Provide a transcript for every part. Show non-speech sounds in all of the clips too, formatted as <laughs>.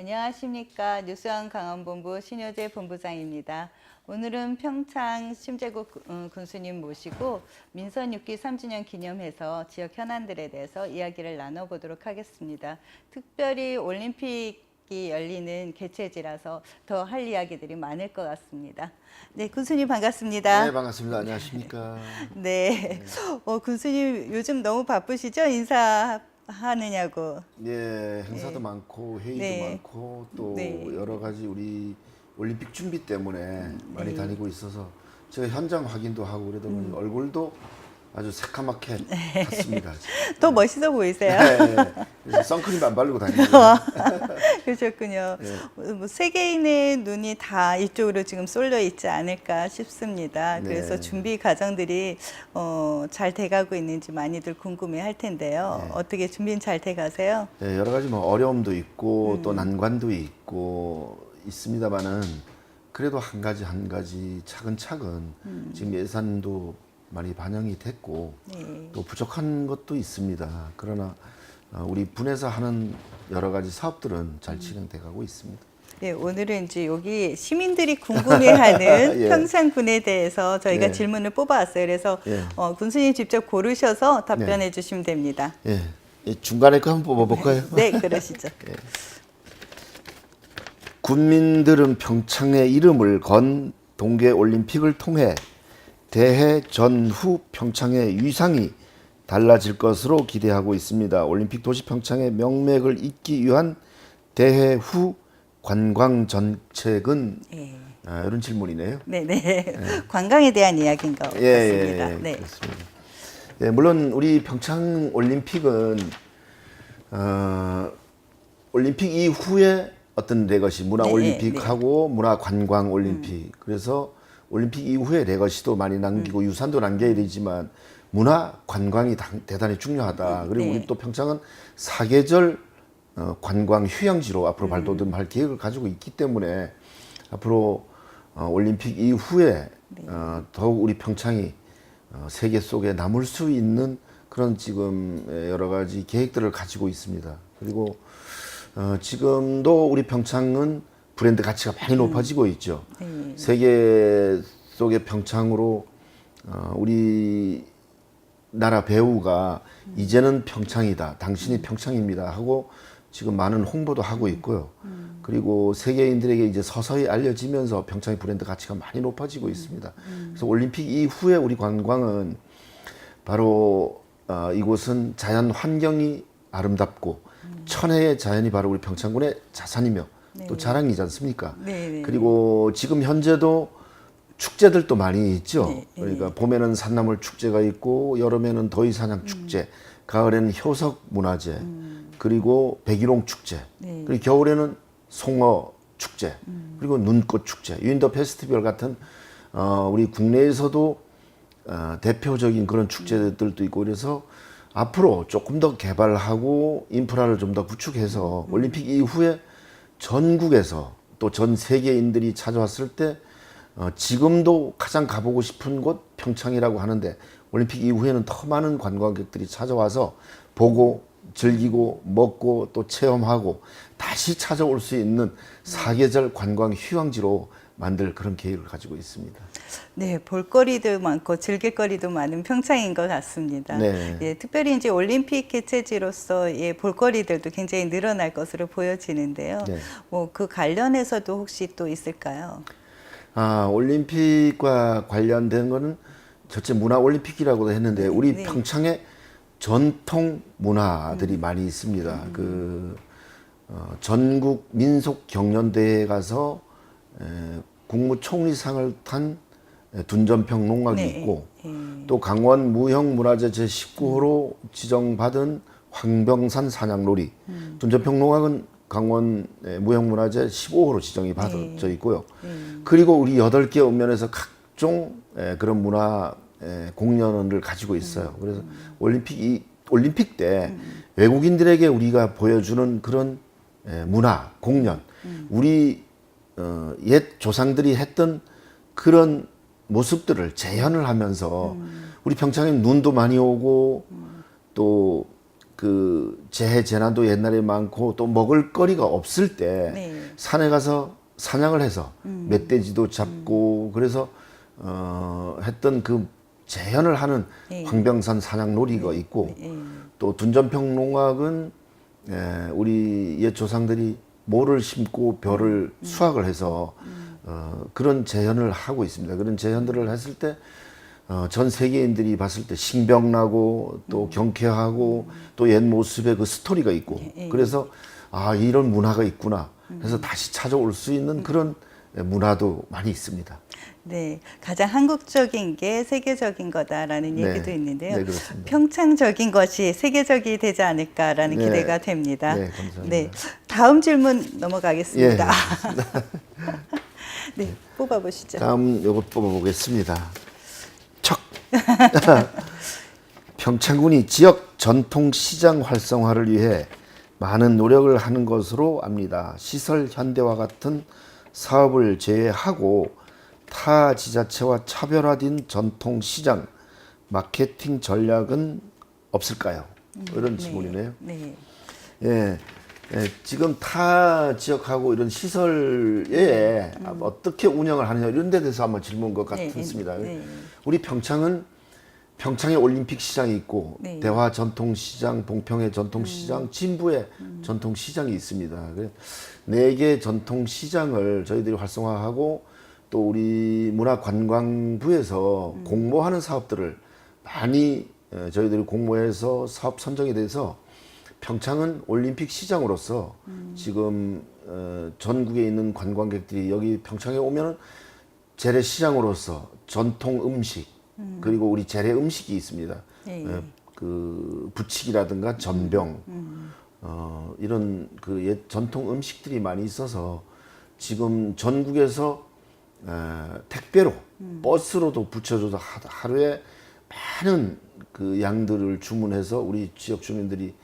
안녕하십니까 뉴스원 강원본부 신효재 본부장입니다. 오늘은 평창 심재국 어, 군수님 모시고 민선 6기 3주년 기념해서 지역 현안들에 대해서 이야기를 나눠보도록 하겠습니다. 특별히 올림픽이 열리는 개최지라서 더 할 이야기들이 많을 것 같습니다. 네, 군수님 반갑습니다. 네, 반갑습니다. 안녕하십니까. <laughs> 네, 어, 군수님 요즘 너무 바쁘시죠? 인사 하느냐고. 예, 행사도 많고 회의도 네. 많고 또 네. 여러 가지 우리 올림픽 준비 때문에 네. 많이 다니고 있어서 제가 현장 확인도 하고 그러다 보니 음. 얼굴도 아주 새카맣게 네. 탔습니다. <laughs> 더 멋있어 보이세요? 네, 그래서 선크림 안 바르고 다니고요. <laughs> 그러셨군요. 네. 뭐 세계인의 눈이 다 이쪽으로 지금 쏠려 있지 않을까 싶습니다. 네. 그래서 준비 과정들이 어, 잘 돼가고 있는지 많이들 궁금해할 텐데요. 네. 어떻게 준비는 잘 돼가세요? 네, 여러 가지 뭐 어려움도 있고 음. 또 난관도 있고 있습니다만은 그래도 한 가지 한 가지 차근차근 음. 지금 예산도 많이 반영이 됐고 네. 또 부족한 것도 있습니다. 그러나 어, 우리 분에서 하는 여러 가지 사업들은 잘 음. 진행돼 가고 있습니다. 네, 오늘은 이제 여기 시민들이 궁금해하는 <laughs> 예. 평창군에 대해서 저희가 예. 질문을 뽑아왔어요. 그래서 예. 어, 군수님 직접 고르셔서 답변해 주시면 됩니다. 예, 이 중간에 거 한번 뽑아볼까요? <laughs> 네, 그러시죠. <laughs> 군민들은 평창의 이름을 건 동계 올림픽을 통해 대해 전후 평창의 위상이 달라질 것으로 기대하고 있습니다. 올림픽 도시 평창의 명맥을 잇기 위한 대해 후 관광 정책은 예. 아, 이런 질문이네요. 네, 네. <laughs> 관광에 대한 이야기인 것 같습니다. 예, 예, 네. 그렇습니다. 예, 물론 우리 평창 올림픽은 어, 올림픽 이후에 어떤 레거시 문화 네, 올림픽하고 문화 관광 올림픽 그래서 올림픽 이후에 레거시도 많이 남기고 음. 유산도 남겨야 되지만 문화 관광이 당- 대단히 중요하다. 그리고 네. 우리 또 평창은 사계절 어, 관광 휴양지로 앞으로 음. 발돋움할 계획을 가지고 있기 때문에 앞으로 어, 올림픽 이후에 네. 어, 더욱 우리 평창이 어, 세계 속에 남을 수 있는 그런 지금 에, 여러 가지 계획들을 가지고 있습니다. 그리고 어, 지금도 우리 평창은 브랜드 가치가 많이 높아지고 있죠. 네. 세계 속의 평창으로 어, 우리 나라 배우가 이제는 평창이다, 당신이 평창입니다 하고 지금 많은 홍보도 하고 있고요. 그리고 세계인들에게 이제 서서히 알려지면서 평창의 브랜드 가치가 많이 높아지고 있습니다. 그래서 올림픽 이후에 우리 관광은 바로 어, 이곳은 자연 환경이 아름답고 천혜의 자연이 바로 우리 평창군의 자산이며 또 자랑이지 않습니까? 네, 네. 그리고 지금 현재도 축제들도 많이 있죠. 네, 네. 그러니까 봄에는 산나물 축제가 있고 여름에는 더위 사냥 축제, 가을에는 효석 문화제, 그리고 백일홍 축제, 네. 그리고 겨울에는 송어 축제, 그리고 눈꽃 축제, 윈더 페스티벌 같은 어, 우리 국내에서도 어, 대표적인 그런 축제들도 있고 그래서 앞으로 조금 더 개발하고 인프라를 좀 더 구축해서 올림픽 이후에 전국에서 또 전 세계인들이 찾아왔을 때 어, 지금도 가장 가보고 싶은 곳 평창이라고 하는데 올림픽 이후에는 더 많은 관광객들이 찾아와서 보고 즐기고 먹고 또 체험하고 다시 찾아올 수 있는 사계절 관광 휴양지로 만들 그런 계획을 가지고 있습니다. 네, 볼거리도 많고 즐길거리도 많은 평창인 것 같습니다. 네. 예, 특별히 이제 올림픽 개최지로서 예, 볼거리들도 굉장히 늘어날 것으로 보여지는데요. 네. 뭐그 관련해서도 혹시 또 있을까요? 아, 올림픽과 관련된 거는 첫째 문화 올림픽이라고도 했는데 우리 네. 평창에 전통 문화들이 음. 많이 있습니다. 그 어, 전국 민속 경연대회에 가서 에, 국무총리상을 탄 에, 둔전평 농악이 네. 있고 예. 또 강원 무형문화재 제19호로 지정받은 황병산 사냥놀이 둔전평 농악은 강원 에, 무형문화재 15호로 지정이 받아져 있고요. 그리고 우리 여덟 개 읍면에서 각종 에, 그런 문화 에, 공연을 가지고 있어요. 그래서 올림픽 이 올림픽 때 외국인들에게 우리가 보여주는 그런 에, 문화 공연, 우리 어, 옛 조상들이 했던 그런 모습들을 재현을 하면서 우리 평창에 눈도 많이 오고 또그 재해 재난도 옛날에 많고 또 먹을 거리가 없을 때 네. 산에 가서 사냥을 해서 멧돼지도 잡고 그래서 어 했던 그 재현을 하는 네. 황병산 사냥 놀이가 있고 예. 또 둔전평농학은 에, 우리 옛 조상들이 모를 심고 벼를 수확을 해서 어, 그런 재현을 하고 있습니다. 그런 재현들을 했을 때 어, 전 세계인들이 봤을 때 신병나고 또 경쾌하고 또 옛 모습의 그 스토리가 있고 그래서 아 이런 문화가 있구나 해서 다시 찾아올 수 있는 그런 문화도 많이 있습니다. 네, 가장 한국적인 게 세계적인 거다라는 네. 얘기도 있는데요. 네, 그렇습니다. 평창적인 것이 세계적이 되지 않을까라는 네. 기대가 됩니다. 네, 감사합니다. 네, 다음 질문 넘어가겠습니다. 예. <laughs> 네, 뽑아보시죠. 다음 요거 뽑아보겠습니다. 척. <laughs> 평창군이 지역 전통 시장 활성화를 위해 많은 노력을 하는 것으로 압니다. 시설 현대화 같은 사업을 제외하고 타 지자체와 차별화된 전통 시장 마케팅 전략은 없을까요? 이런 질문이네요. 네, 예, 예, 지금 타 지역하고 이런 시설에 어떻게 운영을 하느냐 이런 데 대해서 한번 질문 것 네, 같습니다. 네. 우리 평창은 평창에 올림픽 시장이 있고 네. 음. 대화 전통 시장, 봉평의 전통 시장, 진부의 전통 시장이 있습니다. 네 개 전통 시장을 저희들이 활성화하고 또 우리 문화관광부에서 음. 공모하는 사업들을 많이 어, 저희들이 공모해서 사업 선정이 돼서 평창은 올림픽 시장으로서 지금 어, 전국에 있는 관광객들이 여기 평창에 오면은 재래시장으로서 전통 음식 그리고 우리 재래 음식이 있습니다. 네. 어, 그 부치기라든가 전병 어, 이런 그 옛 전통 음식들이 많이 있어서 지금 전국에서 어, 택배로 버스로도 붙여줘서 하- 하루에 많은 그 양들을 주문해서 우리 지역 주민들이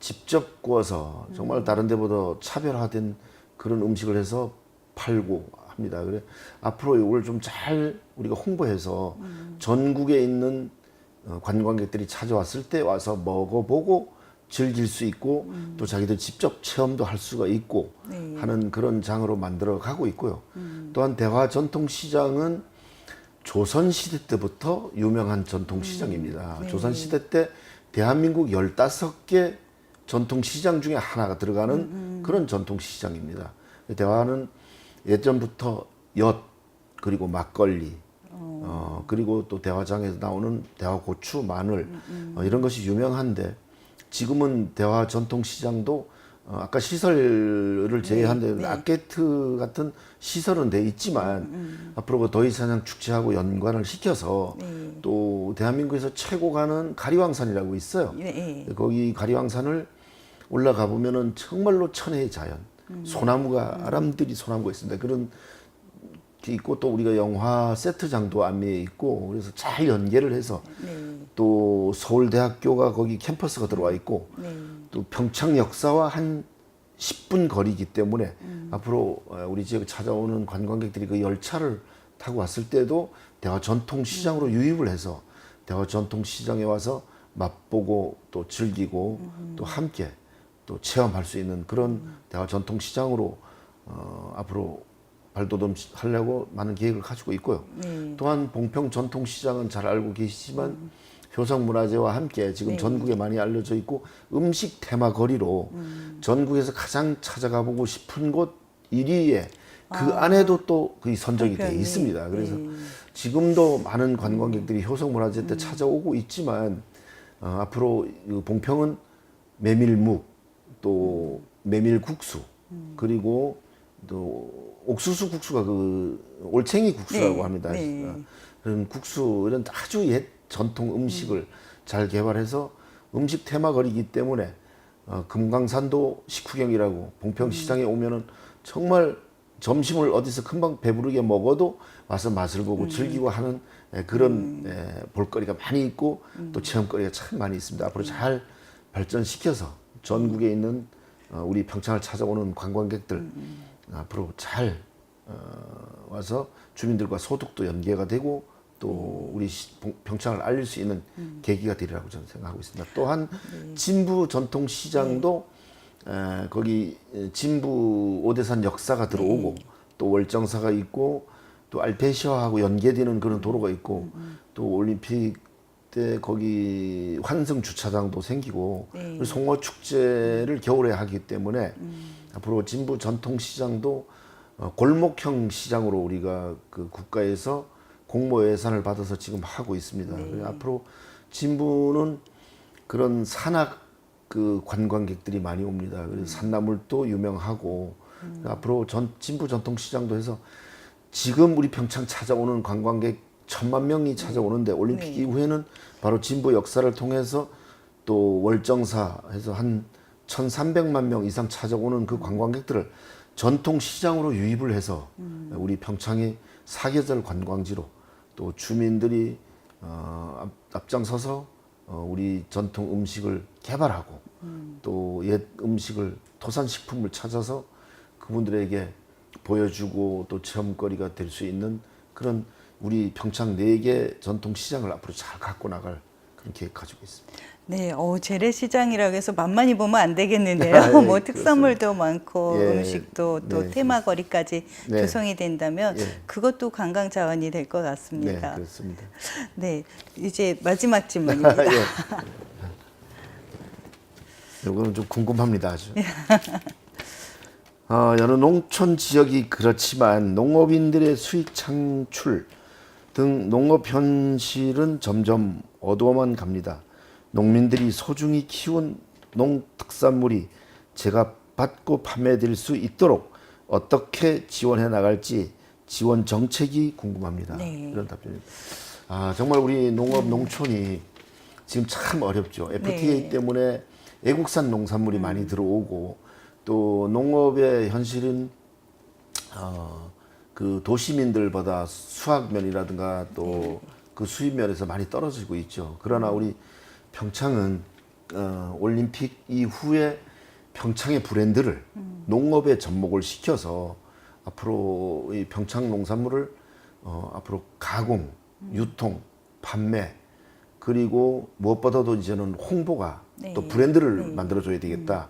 직접 구워서 정말 다른 데보다 차별화된 그런 음식을 해서 팔고 합니다. 그래 앞으로 이걸 좀 잘 우리가 홍보해서 전국에 있는 어, 관광객들이 찾아왔을 때 와서 먹어보고 즐길 수 있고 또 자기들 직접 체험도 할 수가 있고 네. 하는 그런 장으로 만들어 가고 있고요. 또한 대화 전통 시장은 조선 시대 때부터 유명한 전통 시장입니다. 네. 조선 시대 때 대한민국 15개 전통 시장 중에 하나가 들어가는 그런 전통 시장입니다. 대화는 예전부터 엿 그리고 막걸리 어, 그리고 또 대화장에서 나오는 대화 고추, 마늘 어, 이런 것이 유명한데 지금은 대화 전통 시장도 어, 아까 시설을 제외한 데 아케트 같은 시설은 돼 있지만 앞으로 그 더위사냥 축제하고 연관을 시켜서 네. 또 대한민국에서 최고 가는 가리왕산이라고 있어요. 네, 네. 거기 가리왕산을 올라가 보면은 정말로 천혜의 자연, 소나무가 아람들이 소나무가 있습니다. 그런 게 있고 또 우리가 영화 세트장도 안내에 있고 그래서 잘 연계를 해서 네. 또 서울대학교가 거기 캠퍼스가 들어와 있고 네. 또 평창 역사와 한 10분 거리이기 때문에 앞으로 어, 우리 지역에 찾아오는 관광객들이 그 열차를 타고 왔을 때도 대화 전통 시장으로 유입을 해서 대화 전통 시장에 와서 맛보고 또 즐기고 또 함께 또 체험할 수 있는 그런 대화 전통 시장으로 어, 앞으로 발돋움 하려고 많은 계획을 가지고 있고요. 네. 또한 봉평 전통 시장은 잘 알고 계시지만 효성문화재와 함께 지금 전국에 많이 알려져 있고 음식 테마 거리로 전국에서 가장 찾아가 보고 싶은 곳 1위에 그 안에도 또 그 선정이 돼. 있습니다. 그래서 네. 지금도 많은 관광객들이 효성문화재 때 찾아오고 있지만 어, 앞으로 이 봉평은 메밀묵 또 메밀국수 그리고 또 옥수수 국수가 그 올챙이 국수라고 네, 합니다. 네. 어, 그런 국수 이런 아주 옛 전통 음식을 잘 개발해서 음식 테마 거리이기 때문에 어, 금강산도 식후경이라고 봉평시장에 오면은 정말 점심을 어디서 금방 배부르게 먹어도 와서 맛을 보고 즐기고 하는 에, 그런 에, 볼거리가 많이 있고 또 체험거리가 참 많이 있습니다. 앞으로 잘 발전시켜서 전국에 있는 어, 우리 평창을 찾아오는 관광객들 앞으로 잘 어, 와서 주민들과 소득도 연계가 되고 또 우리 평창을 알릴 수 있는 음. 계기가 되리라고 저는 생각하고 있습니다. 또한 네. 진부 전통 시장도 에, 거기 에, 진부 오대산 역사가 들어오고 네. 또 월정사가 있고 또 알페시아하고 연계되는 그런 도로가 있고 음, 또 올림픽 때 거기 환승 주차장도 생기고 네. 송어 축제를 겨울에 하기 때문에 음. 앞으로 진부 전통 시장도 어, 골목형 시장으로 우리가 그 국가에서 공모 예산을 받아서 지금 하고 있습니다. 네. 앞으로 진부는 그런 산악 그 관광객들이 많이 옵니다. 그래서 음. 산나물도 유명하고 앞으로 전 진부 전통 시장도 해서 지금 우리 평창 찾아오는 관광객 천만 명이 찾아오는데 올림픽 네. 이후에는 바로 진부 역사를 통해서 또 월정사 해서 한 1,300만 명 이상 찾아오는 그 관광객들을 전통 시장으로 유입을 해서 우리 평창의 사계절 관광지로 또 주민들이 어, 앞, 앞장서서 어, 우리 전통 음식을 개발하고 또옛 음식을 토산 식품을 찾아서 그분들에게 보여주고 또 체험거리가 될 수 있는 그런 우리 평창 네개 전통 시장을 앞으로 잘 갖고 나갈 그런 계획 가지고 있습니다. 네, 어, 재래시장이라고 해서 만만히 보면 안 되겠는데요. 네, <laughs> 뭐 특산물도 많고 예, 음식도 또 네, 테마거리까지 네. 조성이 된다면 예. 그것도 관광 자원이 될것 네, 같습니다. 그렇습니다. 네, 이제 마지막 질문입니다. <laughs> 예. 이거는 좀 궁금합니다, 아주. 어, 여느 농촌 지역이 그렇지만 농업인들의 수익 창출 등 농업 현실은 점점 어두워만 갑니다. 농민들이 소중히 키운 농특산물이 제값받고 판매될 수 있도록 어떻게 지원해 나갈지 지원 정책이 궁금합니다. 네. 이런 답변입니다. 아 정말 우리 농업 농촌이 지금 참 어렵죠. FTA 네. 때문에 외국산 농산물이 많이 들어오고 또 농업의 현실은 어, 그 도시민들보다 수확면이라든가 또 그 수입면에서 많이 떨어지고 있죠. 그러나 우리 평창은 어, 올림픽 이후에 평창의 브랜드를 농업에 접목을 시켜서 앞으로 이 평창 농산물을 어, 앞으로 가공, 유통, 판매 그리고 무엇보다도 이제는 홍보가 네. 또 브랜드를 만들어줘야 되겠다.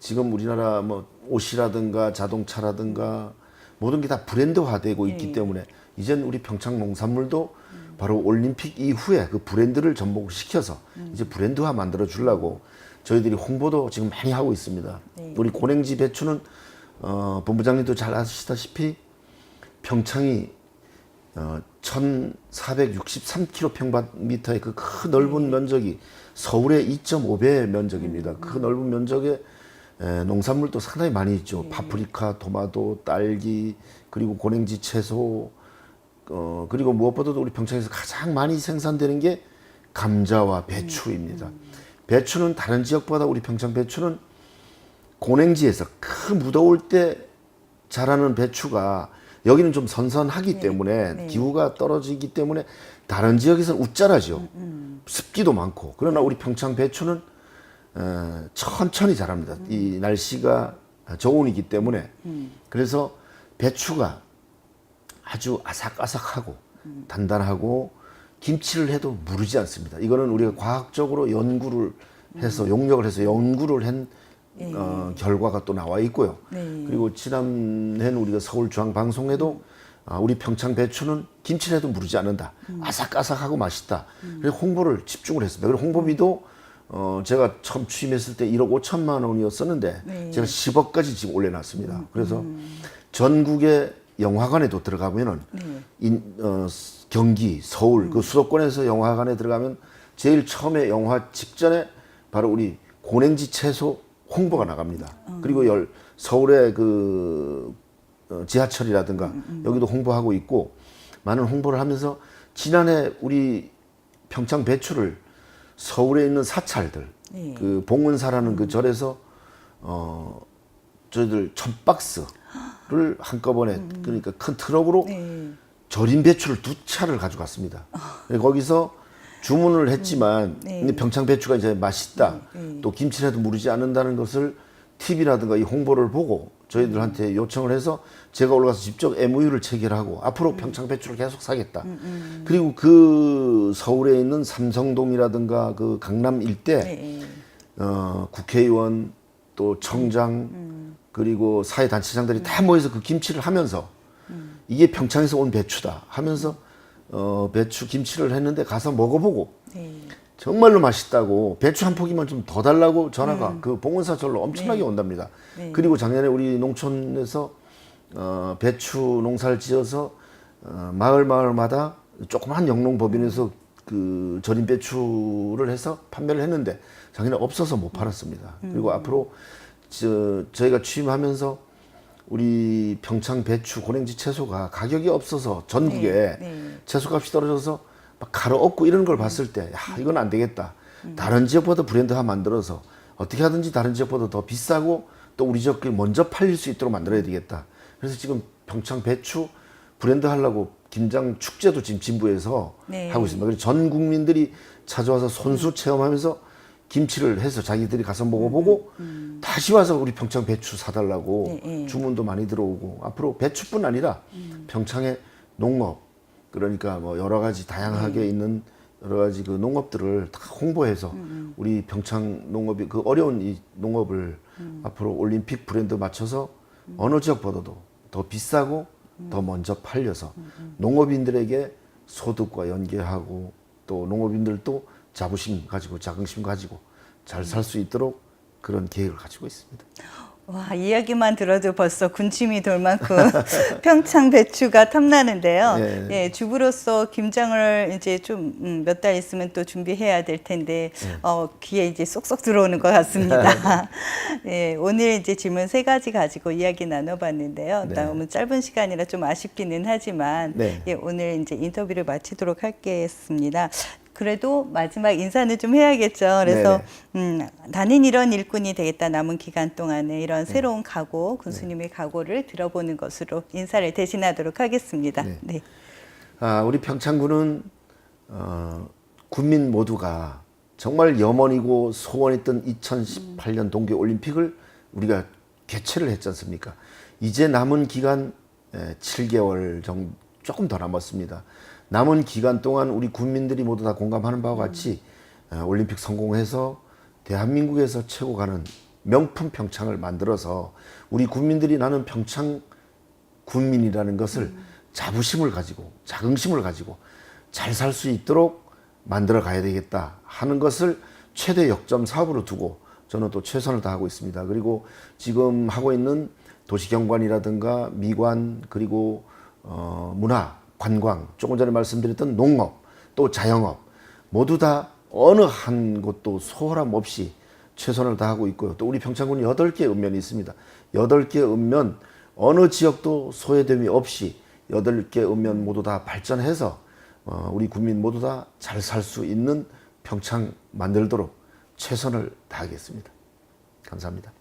지금 우리나라 뭐 옷이라든가 자동차라든가 모든 게 다 브랜드화되고 있기 네. 때문에 이젠 우리 평창 농산물도 바로 올림픽 이후에 그 브랜드를 접목을 시켜서 이제 브랜드화 만들어 주려고 저희들이 홍보도 지금 많이 하고 있습니다. 네. 우리 고랭지 배추는 어, 본부장님도 잘 아시다시피 평창이 어, 1,463km 평방미터의 그큰 넓은 면적이 서울의 2.5배 면적입니다. 그 넓은 면적에 에, 농산물도 상당히 많이 있죠. 파프리카, 토마토, 딸기, 그리고 고랭지 채소, 어, 그리고 무엇보다도 우리 평창에서 가장 많이 생산되는 게 감자와 배추입니다. 배추는 다른 지역보다 우리 평창 배추는 고냉지에서 크 무더울 때 자라는 배추가 여기는 좀 선선하기 때문에 기후가 떨어지기 때문에 다른 지역에서는 웃자라죠. 습기도 많고 그러나 우리 평창 배추는 어, 천천히 자랍니다. 이 날씨가 저온이기 때문에 그래서 배추가 아주 아삭아삭하고 단단하고 김치를 해도 무르지 않습니다. 이거는 우리가 과학적으로 연구를 해서 용역을 해서 연구를 한 어, 결과가 또 나와 있고요. 네. 그리고 지난해는 우리가 서울중앙방송에도 아, 우리 평창 배추는 김치를 해도 무르지 않는다. 아삭아삭하고 맛있다. 그래서 홍보를 집중을 했습니다. 그리고 홍보비도 어, 제가 처음 취임했을 때 1억 5천만 원이었었는데 네. 제가 10억까지 지금 올려놨습니다. 그래서 전국의 영화관에도 들어가면은 인, 어, 스- 경기, 서울 그 수도권에서 영화관에 들어가면 제일 처음에 영화 직전에 바로 우리 고냉지 채소 홍보가 나갑니다. 그리고 열 서울의 그 어, 지하철이라든가 여기도 홍보하고 있고 많은 홍보를 하면서 지난해 우리 평창 배추를 서울에 있는 사찰들 네. 그 봉은사라는 그 절에서 어 저희들 천 박스를 한꺼번에 그러니까 큰 트럭으로 네. 절인 배추를 두 차를 가져갔습니다. 그래서 거기서 주문을 했지만 네. 근데 평창 배추가 이제 맛있다. 또 김치라도 무르지 않는다는 것을 TV라든가 이 홍보를 보고 저희들한테 요청을 해서 제가 올라가서 직접 MOU를 체결하고 앞으로 평창 배추를 계속 사겠다. 그리고 그 서울에 있는 삼성동이라든가 그 강남 일대 네. 어, 국회의원 또 청장 그리고 사회단체장들이 다 모여서 그 김치를 하면서 이게 평창에서 온 배추다 하면서 어, 배추 김치를 했는데 가서 먹어보고 네. 정말로 맛있다고 배추 한 포기만 좀 더 달라고 전화가 그 봉은사절로 엄청나게 온답니다. 그리고 작년에 우리 농촌에서 어, 배추 농사를 지어서 어, 마을 마을마다 조그만 영농법인에서 그 절임 배추를 해서 판매를 했는데 작년에 없어서 못 팔았습니다. 그리고 앞으로 저, 저희가 취임하면서 우리 평창 배추 고랭지 채소가 가격이 없어서 전국에 네, 네. 채소값이 떨어져서 막 가로 없고 이런 걸 봤을 때, 야, 이건 안 되겠다. 다른 지역보다 브랜드화 만들어서 어떻게 하든지 다른 지역보다 더 비싸고 또 우리 지역이 먼저 팔릴 수 있도록 만들어야 되겠다. 그래서 지금 평창 배추 브랜드 하려고 김장 축제도 지금 진부에서 네. 하고 있습니다. 그래서 전 국민들이 찾아와서 손수 체험하면서 김치를 해서 자기들이 가서 먹어보고 다시 와서 우리 평창 배추 사달라고 네, 네. 주문도 많이 들어오고 앞으로 배추뿐 아니라 평창의 농업 그러니까 뭐 여러 가지 다양하게 있는 여러 가지 그 농업들을 다 홍보해서 우리 평창 농업이 그 어려운 이 농업을 앞으로 올림픽 브랜드 맞춰서 어느 지역보다도 더 비싸고 더 먼저 팔려서 농업인들에게 소득과 연계하고 또 농업인들도 자부심 가지고 자긍심 가지고 잘 살 수 있도록 그런 계획을 가지고 있습니다. 와, 이야기만 들어도 벌써 군침이 돌 만큼 <laughs> 평창 배추가 탐나는데요. 예. 예, 주부로서 김장을 이제 좀 몇 달 있으면 또 준비해야 될 텐데 어, 귀에 이제 쏙쏙 들어오는 것 같습니다. <laughs> 예, 오늘 이제 질문 세 가지 가지고 이야기 나눠봤는데요. 네. 너무 짧은 시간이라 좀 아쉽기는 하지만 네. 예, 오늘 이제 인터뷰를 마치도록 하겠습니다. 그래도 마지막 인사는 좀 해야겠죠. 그래서 음, 나는 이런 일꾼이 되겠다. 남은 기간 동안에 이런 네. 새로운 각오, 군수님의 각오를 들어보는 것으로 인사를 대신하도록 하겠습니다. 네. 네. 아, 우리 평창군은 어, 군민 모두가 정말 염원이고 소원했던 2018년 동계 올림픽을 우리가 개최를 했지 않습니까? 이제 남은 기간 에, 7개월 정도 조금 더 남았습니다. 남은 기간 동안 우리 국민들이 모두 다 공감하는 바와 같이 어, 올림픽 성공해서 대한민국에서 최고 가는 명품 평창을 만들어서 우리 국민들이 나는 평창 군민이라는 것을 자부심을 가지고 자긍심을 가지고 잘 살 수 있도록 만들어 가야 되겠다 하는 것을 최대 역점 사업으로 두고 저는 또 최선을 다하고 있습니다. 그리고 지금 하고 있는 도시경관이라든가 미관 그리고 어, 문화, 관광, 조금 전에 말씀드렸던 농업, 또 자영업 모두 다 어느 한 곳도 소홀함 없이 최선을 다하고 있고요. 또 우리 평창군이 여덟 개 읍면이 있습니다. 여덟 개 읍면 어느 지역도 소외됨이 없이 여덟 개 읍면 모두 다 발전해서 어, 우리 국민 모두 다 잘 살 수 있는 평창 만들도록 최선을 다하겠습니다. 감사합니다.